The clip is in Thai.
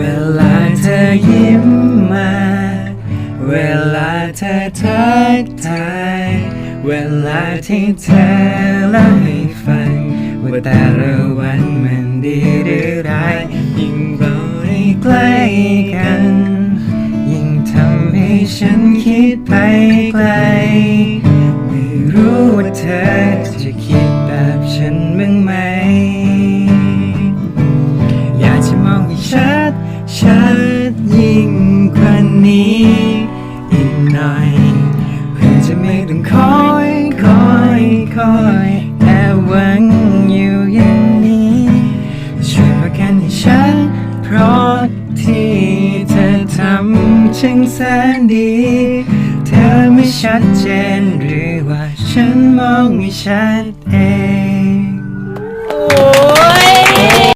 วลาเธอยิ้มมา เวลาเธอทักทาย เวลาที่เธอเล่าให้ฟัง ว่าแต่ละวันมันดีหรือร้าย ยิ่งเราได้ใกล้กัน ยิ่งทำให้ฉันคิดไปไกล ไม่รู้ว่าเธอจะคิดแบบฉันบ้างไหม งกว่านี้ อีกหน่อยเพื่อจะไม่ต้องคอยคอยคอยแอบหวังอยู่อย่างนี้ช่วยประกันให้ฉันเพราะที่เธอทำช่างแสนดี เธอไม่ชัดเจนหรือว่าฉันมองไม่ชัดเอง